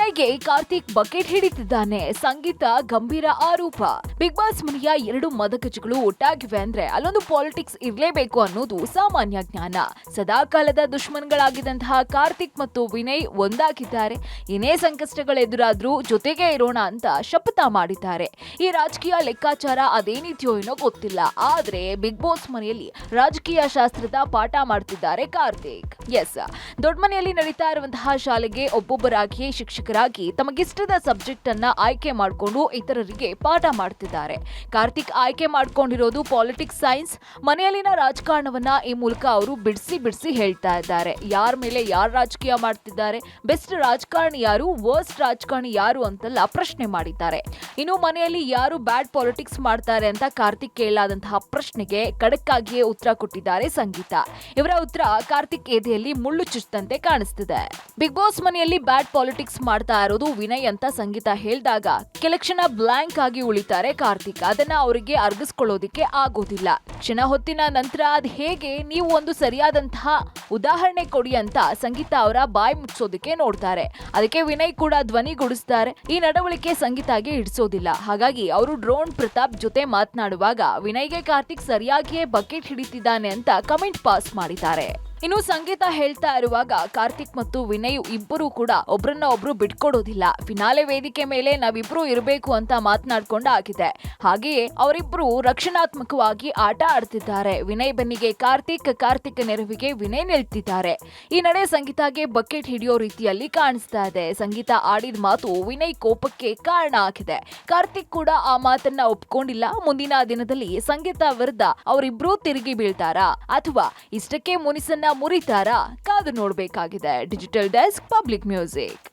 ವಿನಯ್ಗೆ Karthik bucket ಹಿಡಿತಿದ್ದಾನೆ ಸಂಗೀತ, ಗಂಭೀರ ಆರೋಪ. Big boss ಮನೆಯ ಎರಡು ಮದಗಜಗಳು ಒಟ್ಟಾಗಿವೆ ಅಂದ್ರೆ ಅಲ್ಲೊಂದು ಪಾಲಿಟಿಕ್ಸ್ ಇರಲೇಬೇಕು ಅನ್ನೋದು ಸಾಮಾನ್ಯ ಜ್ಞಾನ. ಸದಾಕಾಲದ ದುಶ್ಮನ್ಗಳಾಗಿದ್ದಂತಹ ಕಾರ್ತಿಕ್ ಮತ್ತು ವಿನಯ್ ಒಂದಾಗಿದ್ದಾರೆ. ಏನೇ ಸಂಕಷ್ಟಗಳು ಎದುರಾದ್ರೂ ಜೊತೆಗೆ ಇರೋಣ ಅಂತ ಶಪಥ ಮಾಡಿದ್ದಾರೆ. ಈ ರಾಜಕೀಯ ಲೆಕ್ಕಾಚಾರ ಅದೇನಿದೆಯೋ ಏನೋ ಗೊತ್ತಿಲ್ಲ. ಆದ್ರೆ ಬಿಗ್ ಬಾಸ್ ಮನೆಯಲ್ಲಿ ರಾಜಕೀಯ ಶಾಸ್ತ್ರದ ಪಾಠ ಮಾಡ್ತಿದ್ದಾರೆ ಕಾರ್ತಿಕ್. ಎಸ್. ದೊಡ್ಡ ಮನೆಯಲ್ಲಿ ನಡೀತಾ ಇರುವಂತಹ ಶಾಲೆಗೆ ಒಬ್ಬೊಬ್ಬರಾಗಿ ಶಿಕ್ಷಕರಾಗಿ ತಮಗಿಷ್ಟದ ಸಬ್ಜೆಕ್ಟ್ ಅನ್ನ ಆಯ್ಕೆ ಮಾಡಿಕೊಂಡು ಇತರರಿಗೆ ಪಾಠ ಮಾಡ್ತಿದ್ದಾರೆ. ಕಾರ್ತಿಕ್ ಆಯ್ಕೆ ಮಾಡ್ಕೊಂಡಿರೋದು ಪಾಲಿಟಿಕ್ಸ್ ಸೈನ್ಸ್ ಮನೆಯಲ್ಲಿನ ರಾಜಕಾರಣವನ್ನ ಈ ಮೂಲಕ ಅವರು ಬಿಡಿಸಿ ಬಿಡಿಸಿ ಹೇಳ್ತಾ ಇದ್ದಾರೆ. ಯಾರ ಮೇಲೆ ಯಾರು ರಾಜಕೀಯ ಮಾಡ್ತಿದ್ದಾರೆ? ಬೆಸ್ಟ್ ರಾಜಕಾರಣಿ ಯಾರು? ವರ್ಸ್ಟ್ ರಾಜಕಾರಣಿ ಯಾರು ಅಂತೆಲ್ಲ ಪ್ರಶ್ನೆ ಮಾಡಿದ್ದಾರೆ. ಇನ್ನು ಮನೆಯಲ್ಲಿ ಯಾರು ಬ್ಯಾಡ್ ಪಾಲಿಟಿಕ್ಸ್ ಮಾಡ್ತಾರೆ ಅಂತ ಕಾರ್ತಿಕ್ ಕೇಳಲಾದಂತಹ ಪ್ರಶ್ನೆಗೆ ಕಡಕ್ಕಾಗಿಯೇ ಉತ್ತರ ಕೊಟ್ಟಿದ್ದಾರೆ ಸಂಗೀತ. ಇವರ ಉತ್ತರ ಕಾರ್ತಿಕ್ ಎದೆಯಲ್ಲಿ ಮುಳ್ಳು ಚುಚ್ಚದಂತೆ ಕಾಣಿಸ್ತಿದೆ. ಬಿಗ್ ಬಾಸ್ ಮನೆಯಲ್ಲಿ ಬ್ಯಾಡ್ ಪಾಲಿಟಿಕ್ಸ್ ಮಾಡ್ತಾ ಇರೋದು ವಿನಯ್ ಅಂತ ಸಂಗೀತ ಹೇಳಿದಾಗ. ಕೆಲ ಕ್ಷಣ ಬ್ಲಾಂಕ್ ಆಗಿ ಉಳಿತಾರೆ ಕಾರ್ತಿಕ್. ಅದನ್ನ ಅವರಿಗೆ ಅರ್ಗಿಸ್ಕೊಳ್ಳೋದಿಕ್ಕೆ ಆಗೋದಿಲ್ಲ. ಕ್ಷಣ ಹೊತ್ತಿನ ನಂತರ ಅದ್ ಹೇಗೆ? ನೀವು ಒಂದು ಸರಿಯಾದಂತಹ ಉದಾಹರಣೆ ಕೊಡಿ ಅಂತ ಸಂಗೀತ ಅವರ ಬಾಯಿ ಮುಚ್ಚೋದಿಕ್ಕೆ ನೋಡ್ತಾರೆ. ಅದಕ್ಕೆ ವಿನಯ್ ಕೂಡ ಧ್ವನಿಗೂಡಿಸ್ತಾರೆ ಈ ನಡವಳಿಕೆ ಸಂಗೀತಾಗೆ ಹಿಡಿಸೋದಿಲ್ಲ. ಹಾಗಾಗಿ ಅವರು ಡ್ರೋನ್ ಪ್ರತಾಪ್ ಜೊತೆ ಮಾತನಾಡುವಾಗ ವಿನಯ್ಗೆ ಕಾರ್ತಿಕ್ ಸರಿಯಾಗಿಯೇ ಬಕೆಟ್ ಹಿಡಿತಿದ್ದಾನೆ ಅಂತ ಕಮೆಂಟ್ ಪಾಸ್ ಮಾಡಿದ್ದಾರೆ. ಇನ್ನು ಸಂಗೀತ ಹೇಳ್ತಾ ಇರುವಾಗ ಕಾರ್ತಿಕ್ ಮತ್ತು ವಿನಯ್ ಇಬ್ಬರು ಕೂಡ ಒಬ್ರನ್ನ ಒಬ್ರು ಬಿಟ್ಕೊಡೋದಿಲ್ಲ. ಫಿನಾಲೆ ವೇದಿಕೆ ಮೇಲೆ ನಾವಿಬ್ರು ಇರಬೇಕು ಅಂತ ಮಾತನಾಡ್ಕೊಂಡ ಆಗಿದೆ. ಹಾಗೆಯೇ ಅವರಿಬ್ರು ರಕ್ಷಣಾತ್ಮಕವಾಗಿ ಆಟ ಆಡ್ತಿದ್ದಾರೆ. ವಿನಯ್ ಬೆನ್ನಿಗೆ ಕಾರ್ತಿಕ್ ಕಾರ್ತಿಕ್ ನೆರವಿಗೆ ವಿನಯ್ ನಿಲ್ತಿದ್ದಾರೆ. ಈ ನಡೆ ಸಂಗೀತಾಗೆ ಬಕೆಟ್ ಹಿಡಿಯೋ ರೀತಿಯಲ್ಲಿ ಕಾಣಿಸ್ತಾ ಇದೆ. ಸಂಗೀತ ಆಡಿದ ಮಾತು ವಿನಯ್ ಕೋಪಕ್ಕೆ ಕಾರಣ ಆಗಿದೆ. ಕಾರ್ತಿಕ್ ಕೂಡ ಆ ಮಾತನ್ನ ಒಪ್ಕೊಂಡಿಲ್ಲ. ಮುಂದಿನ ದಿನದಲ್ಲಿ ಸಂಗೀತ ವಿರುದ್ಧ ಅವರಿಬ್ರು ತಿರುಗಿ ಬೀಳ್ತಾರಾ? ಅಥವಾ ಇಷ್ಟಕ್ಕೆ ಮುನಿಸನ್ನ ಮುರಿತಾರಾ ಕಾದು ನೋಡಬೇಕಾಗಿದೆ. Digital desk public music.